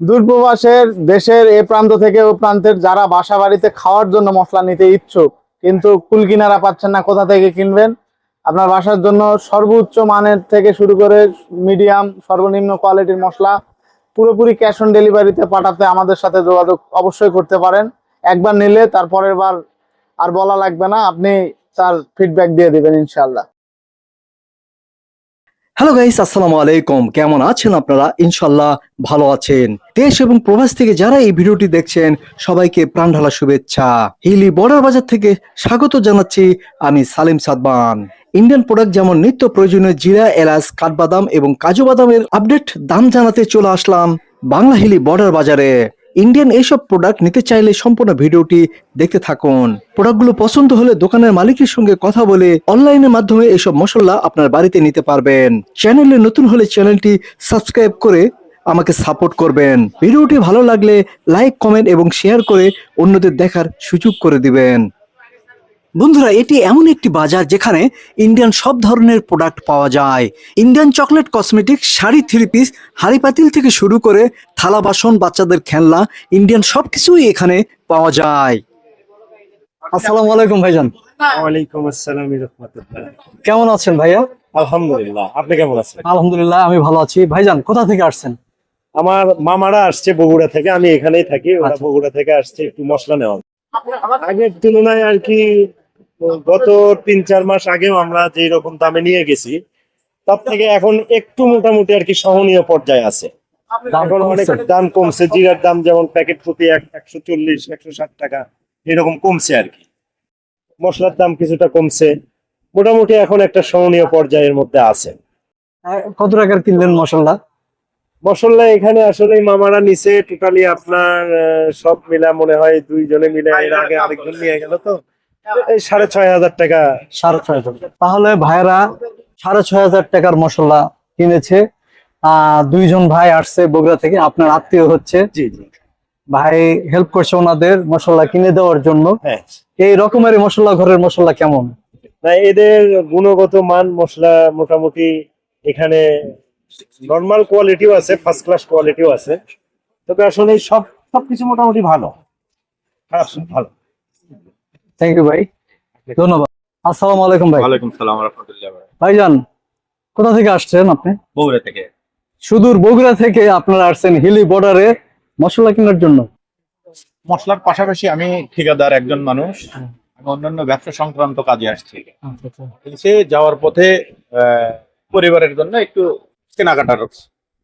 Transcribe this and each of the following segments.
দূরপ্রবাসের দেশের এ প্রান্ত থেকে ও প্রান্তের যারা বাসা বাড়িতে খাওয়ার জন্য মশলা নিতে ইচ্ছুক, কিন্তু কুল কিনারা পাচ্ছেন না, কোথা থেকে কিনবেন? আপনার বাসার জন্য সর্বোচ্চ মানের থেকে শুরু করে মিডিয়াম, সর্বনিম্ন কোয়ালিটির মশলা পুরোপুরি ক্যাশ অন ডেলিভারিতে পাঠাতে আমাদের সাথে যোগাযোগ অবশ্যই করতে পারেন। একবার নিলে তারপরের বার আর বলা লাগবে না, আপনি তার ফিডব্যাক দিয়ে দিবেন ইনশাল্লাহ হ্যালো গাইস আসসালামু আলাইকুম কেমন আছেন আপনারা? ইনশাল্লাহ ভালো আছেন। দেশ এবং প্রবাস থেকে যারা এই ভিডিওটি দেখছেন, সবাইকে প্রাণ ঢালা শুভেচ্ছা। হিলি বর্ডার বাজার থেকে স্বাগত জানাচ্ছি আমি সালিম সাদবান। ইন্ডিয়ান প্রোডাক্ট যেমন নিত্য প্রয়োজনীয় জিরা, এলাচ, কাঠবাদাম এবং কাজু বাদামের আপডেট দাম জানাতে চলে আসলাম বাংলা হিলি বর্ডার বাজারে। ইন্ডিয়ান এইসব প্রোডাক্ট নিতে চাইলে সম্পূর্ণ ভিডিওটি দেখতে থাকুন। প্রোডাক্টগুলো পছন্দ হলে দোকানের মালিকের সঙ্গে কথা বলে অনলাইনের মাধ্যমে এইসব মশলা আপনার বাড়িতে নিতে পারবেন। চ্যানেলে নতুন হলে চ্যানেলটি সাবস্ক্রাইব করে আমাকে সাপোর্ট করবেন। ভিডিওটি ভালো লাগলে লাইক কমেন্ট এবং শেয়ার করে অন্যদের দেখার সুযোগ করে দিবেন। বন্ধুরা এটি এমন একটি বাজার যেখানে ইন্ডিয়ান সব ধরনের প্রোডাক্ট পাওয়া যায়। Indian chocolate cosmetic sari three piece হাড়ি পাতিল থেকে শুরু করে থালা বাসন বাচ্চাদের খেলনা ইন্ডিয়ান সবকিছুই এখানে পাওয়া যায়। আসসালামু আলাইকুম ভাইজান। ওয়ালাইকুম আসসালাম রহমতুল্লাহ। কেমন আছেন ভাইয়া? আলহামদুলিল্লাহ আপনি কেমন আছেন? আলহামদুলিল্লাহ আমি ভালো আছি। ভাইজান কোথা থেকে আসছেন? আমার মামারা আসছে বগুড়া থেকে আমি এখানেই থাকি ওরা আচ্ছা। বগুড়া থেকে আসছে একটু মশলা নেওয়া আগের তুলনায় আর কি গত তিন চার মাস আগেও আমরা যে রকম দামে নিয়ে গেছি তার থেকে এখন একটু মোটামুটি আর কি সহনীয় পর্যায়ে আছে। এখন অনেক দাম কমছে জিরার দাম যেমন প্যাকেট প্রতি এক- একশো চল্লিশ একশো ষাট টাকা এরকম কমছে আর কি। মশলার দাম কিছুটা কমছে মোটামুটি এখন একটা সহনীয় পর্যায়ের মধ্যে আছে। কত টাকার কিনলেন মশলা? মশলা এখানে আসলে মামারা নিচে টোটালি আপনার আহ, সব মিলা মনে হয় দুইজনে মিলে এর আগে আরেকজন নিয়ে গেল তো। এই সাড়ে ছয় হাজার টাকা। সাড়ে ছয় হাজার তাহলে ভাইরা সাড়ে ছয় হাজার টাকার মশলা কিনেছে। দুইজন ভাই আসছে বগুড়া থেকে আপনার আত্মীয় হচ্ছে। জি জি। ভাই হেল্প করছে ওনাদের মশলা কিনে দেওয়ার জন্য। হ্যাঁ। এই রকমের মশলা ঘরের মশলা কেমন? না এদের গুণগত মান মশলা মোটামুটি এখানে নর্মাল কোয়ালিটিও আছে ফার্স্ট ক্লাস কোয়ালিটিও আছে। তবে আসলে সব সবকিছু মোটামুটি ভালো। খারাপ ভালো। থ্যাংক ইউ ভাই। ধন্যবাদ। আসসালামু আলাইকুম ভাই। ওয়ালাইকুম সালাম রহমতুল্লাহ ভাইজান কোথা থেকে আসছেন আপনি? বগুড়া থেকে। সুদূর বগুড়া থেকে আপনারা আসছেন হিলি বর্ডারে মশলা কেনার জন্য। মশলার পাশাপাশি আমি ঠিকাদার একজন মানুষ। আমি অন্যান্য ব্যবসা সংক্রান্ত কাজে আসছি। এসে যাওয়ার পথে পরিবারের জন্য একটু কেনাকাটার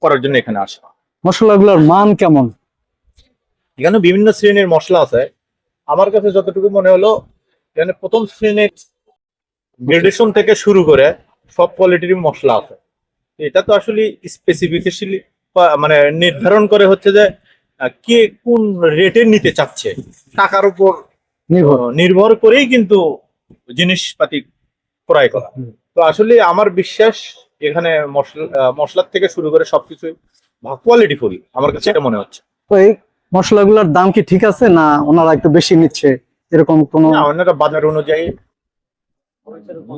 করার জন্য এখানে আসা। মশলাগুলোর মান কেমন? এখানে বিভিন্ন শ্রেণির মশলা আছে। আমার কাছে যতটুকু মনে হলো এখানে প্রথম শ্রেণির গ্রেডেশন থেকে শুরু করে সব কোয়ালিটির মশলা আছে। এটা তো আসলে স্পেসিফিকেশনলি মানে নির্ধারণ করে হচ্ছে যে কে কোন রেটে নিতে চাচ্ছে। টাকার উপর নির্ভর। নির্ভর করেই কিন্তু জিনিসপাতি ক্রয় করা। তো আসলে আমার বিশ্বাস এখানে মশলা মশলার থেকে শুরু করে সবকিছু কোয়ালিটি ফুল আমার কাছে এটা মনে হচ্ছে। তো এই মশলাগুলোর দাম কি ঠিক আছে না ওনারা একটু বেশি নিচ্ছে? এরকম কোনো ওনারা বাজার অনুযায়ী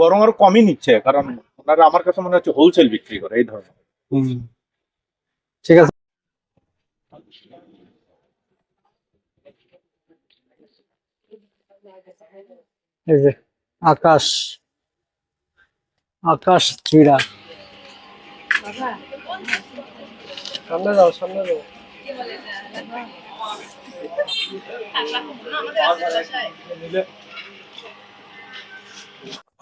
বরং আরও কমই নিচ্ছে কারণ ওনারা আমার কাছে মনে হচ্ছে হোলসেল বিক্রি করে এই ধরনের। ঠিক আছে। এই যে আকাশ। আকাশ চিড়া। সামনে যাও সামনে যাও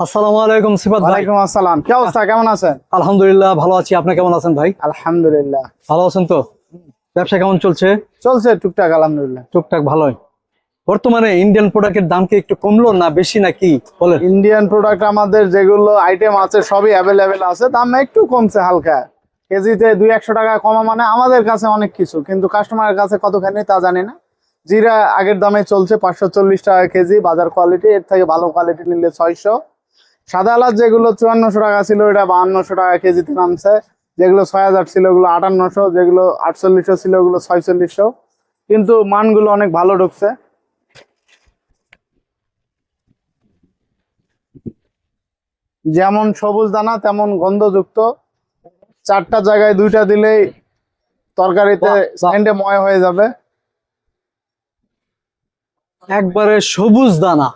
আসসালামু আলাইকুম। সিফাত ভাই। ওয়ালাইকুম আসসালাম। কি অবস্থা? কেমন আছেন? আলহামদুলিল্লাহ ভালো আছি। আপনি কেমন আছেন ভাই? আলহামদুলিল্লাহ। ভালো আছেন তো? ব্যবসা কেমন চলছে? চলছে টুকটাক আলহামদুলিল্লাহ। টুকটাক ভালোই। বর্তমানে ইন্ডিয়ান প্রোডাক্টের দাম কি একটু কমলো না বেশি নাকি? বলেন। ইন্ডিয়ান প্রোডাক্ট আমাদের যেগুলো আইটেম আছে সবই অ্যাভেলেবেল আছে। দাম একটু কমছে হালকা। কেজিতে দুই একশো টাকা কমা মানে আমাদের কাছে অনেক কিছু, কিন্তু কাস্টমারের কাছে কতখানি তা জানি না। জিরা আগের দামে চলছে পাঁচশো চল্লিশ টাকা কেজি, বাজার কোয়ালিটি এর থেকে ভালো কোয়ালিটি নিলে ছয়শো। সাদা আলাদ যেগুলো চুয়ান্নশো টাকা ছিল, এটা বাহান্নশো টাকা কেজিতে নামছে। যেগুলো ছয় হাজার ছিল, ওগুলো আটান্নশো, যেগুলো আটচল্লিশশো ছিল, ওগুলো ছয়চল্লিশশো। কিন্তু মানগুলো অনেক ভালো ঢুকছে। যেমন সবুজ দানা, তেমন গন্ধযুক্ত। চারটা জায়গায় দুইটা দিলেই তরকারিতে। স্যান্ডে ময় হয়ে যাবে। একবারে সবুজ দানা।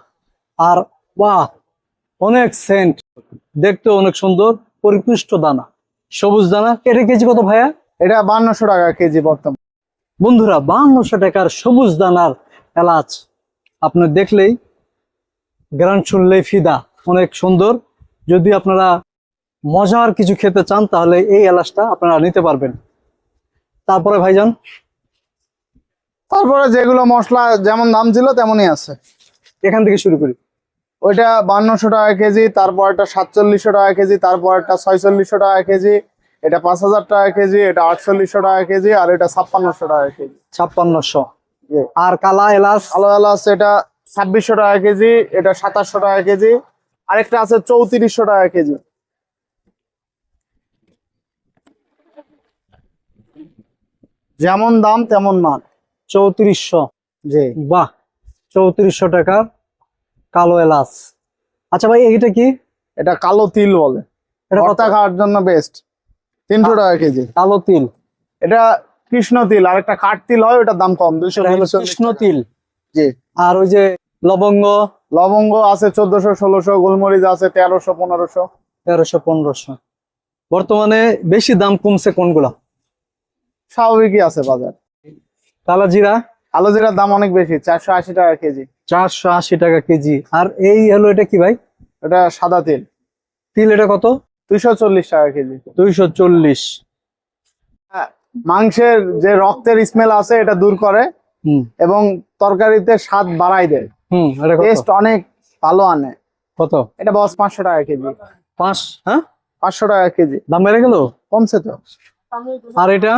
আর বাহ অনেক সেন্ট। দেখতে অনেক সুন্দর পরিপুষ্ট দানা। সবুজ দানা এটা কেজি কত ভাইয়া? এটা বান্নশো টাকা কেজি বর্তমান। বন্ধুরা বান্নশো টাকার সবুজ দানার এলাচ। আপনি দেখলেই গ্রান শুনলেই ফিদা অনেক সুন্দর। যদি আপনারা মজার কিছু খেতে চান তাহলে এই এলাচটা আপনারা নিতে পারবেন। তারপরে ভাইজান? তারপরে যেগুলো মশলা যেমন দাম ছিল তেমনই আছে। এখান থেকে শুরু করি। ওইটা বান্নশো টাকা কেজি তারপর একটা সাতচল্লিশশো টাকা কেজি তারপর একটা ছয়চল্লিশশো টাকা কেজি এটা পাঁচ হাজার টাকা কেজি এটা আটচল্লিশশো টাকা কেজি আর এটা ছাপ্পান্নশো টাকা কেজি। ছাপ্পান্নশো। আর কালা এলাচ? আলাদা আছে এটা ছাব্বিশশো টাকা কেজি এটা সাতাশশো টাকা কেজি আরেকটা আছে চৌত্রিশশো টাকা কেজি। যেমন দাম তেমন মান চৌত্রিশশো। জি। বাহ! চৌত্রিশশো টাকার কালো এলাচ। আচ্ছা ভাই এটা কি? এটা কালো তিল বলে। এটা ভর্তা খাওয়ার জন্য বেস্ট তিনশো টাকা কেজি। কালো তিল। এটা কৃষ্ণ তিল আর একটা কাঠ তিল হয় ওটার দাম কম দুইশো কৃষ্ণ তিল। জি। আর ওই যে লবঙ্গ? লবঙ্গ আছে চোদ্দশো ষোলোশো গোলমরিচ আছে তেরোশো পনেরোশো। তেরোশো পনেরোশো। বর্তমানে বেশি দাম কমছে কোনগুলা? স্বাভাবিকই আছে বাজার। কালা জিরা? আলু জিরার দাম অনেক বেশি চারশো আশি টাকা কেজি। চারশো আশি টাকা কেজি। আর এই হলো এটা কি ভাই? এটা সাদা তিল। তিল এটা কত? দুইশো চল্লিশ টাকা কেজি। দুইশো চল্লিশ। মাংসের যে রক্তের স্মেল আছে এটা দূর করে হুম। এবং তরকারিতে স্বাদ বাড়াই দেয়। টেস্ট অনেক ভালো আনে। কত? এটা বস পাঁচশো টাকা কেজি। পাঁচ হ্যাঁ? পাঁচশো টাকা কেজি। দাম বেড়ে গেল? কমছে তো। আর এটা?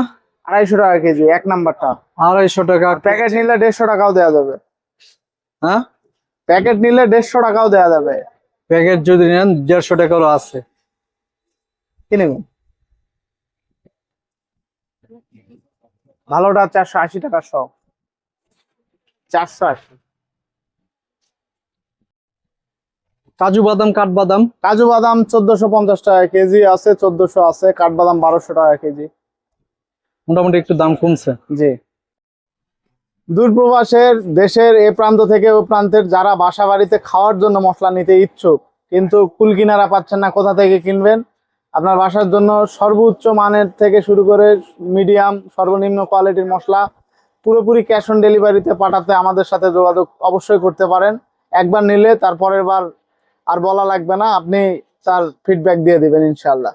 আড়াইশো টাকা কেজি এক নাম্বারটা। আড়াইশো টাকা প্যাকেট নিলে দেড়শো টাকাও দেওয়া যাবে। হ্যাঁ? প্যাকেট নিলে দেড়শো টাকাও দেওয়া যাবে। প্যাকেট যদি নেন দেড়শো টাকারও আছে। কি নেবেন ভালোটা চারশো আশি টাকা সব। চারশো আশি। কাজু বাদাম কাঠবাদাম? কাজু বাদাম চোদ্দশো পঞ্চাশ টাকা কেজি আছে চোদ্দশো আছে কাঠবাদাম বারোশো টাকা কেজি। মোটামুটি একটু দাম কমছে। জি। দূরপ্রবাসের দেশের এ প্রান্ত থেকে ও প্রান্তের যারা বাসা বাড়িতে খাওয়ার জন্য মশলা নিতে ইচ্ছুক, কিন্তু কুল কিনারা পাচ্ছেন না, কোথা থেকে কিনবেন? আপনার বাসার জন্য সর্বোচ্চ মানের থেকে শুরু করে মিডিয়াম, সর্বনিম্ন কোয়ালিটির মশলা পুরোপুরি ক্যাশ অন ডেলিভারিতে পাঠাতে আমাদের সাথে যোগাযোগ অবশ্যই করতে পারেন। একবার নিলে তারপরের বার আর বলা লাগবে না, আপনি তার ফিডব্যাক দিয়ে দিবেন ইনশাল্লাহ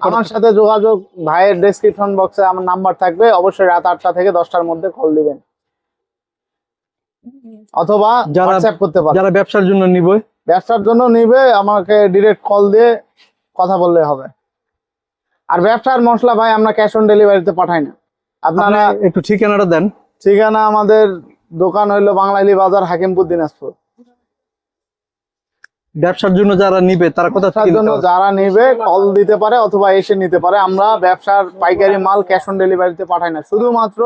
আমার সাথে যোগাযোগ ভাইয়ের ডেসক্রিপশন বক্সে আমার নাম্বার থাকবে। অবশ্যই রাত আটটা থেকে দশটার মধ্যে কল দিবেন। অথবা যারা- হোয়াটসঅ্যাপ করতে পারেন। যারা ব্যবসার জন্য নিবে। ব্যবসার জন্য নিবে আমাকে ডিরেক্ট কল দিয়ে কথা বললে হবে। আর ব্যবসার মশলা ভাই আমরা ক্যাশ অন ডেলিভারিতে পাঠাই না। আপনারা একটু ঠিকানাটা দেন। ঠিকানা আমাদের দোকান হইল বাংলাইলি বাজার হাকিমপুর দিনাজপুর। ব্যবসার জন্য যারা নিবে তারা কোথা থেকে জন্য যারা নিবে কল দিতে পারে অথবা এসে নিতে পারে। আমরা ব্যবসার পাইকারি মাল ক্যাশ অন ডেলিভারিতে পাঠাই না। শুধুমাত্র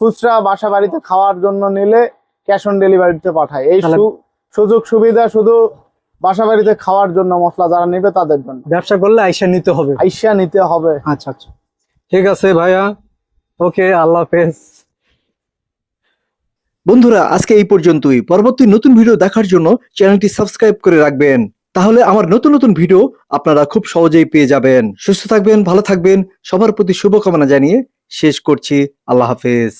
খুচরা বাসা বাড়িতে খাওয়ার জন্য নিলে ক্যাশ অন ডেলিভারিতে পাঠাই এই সুযোগ সুবিধা শুধু বাসা বাড়িতে খাওয়ার জন্য মশলা যারা নিবে তাদের জন্য। ব্যবসা করলে আইসা নিতে হবে। আইসা নিতে হবে। আচ্ছা আচ্ছা। ঠিক আছে ভাইয়া। ওকে আল্লাহ হাফেজ। বন্ধুরা, আজকে এই পর্যন্তই। পরবর্তী নতুন ভিডিও দেখার জন্য চ্যানেলটি সাবস্ক্রাইব করে রাখবেন। তাহলে আমার নতুন নতুন ভিডিও আপনারা খুব সহজেই পেয়ে যাবেন। সুস্থ থাকবেন, ভালো থাকবেন। সবার প্রতি শুভকামনা জানিয়ে শেষ করছি। আল্লাহ হাফেজ।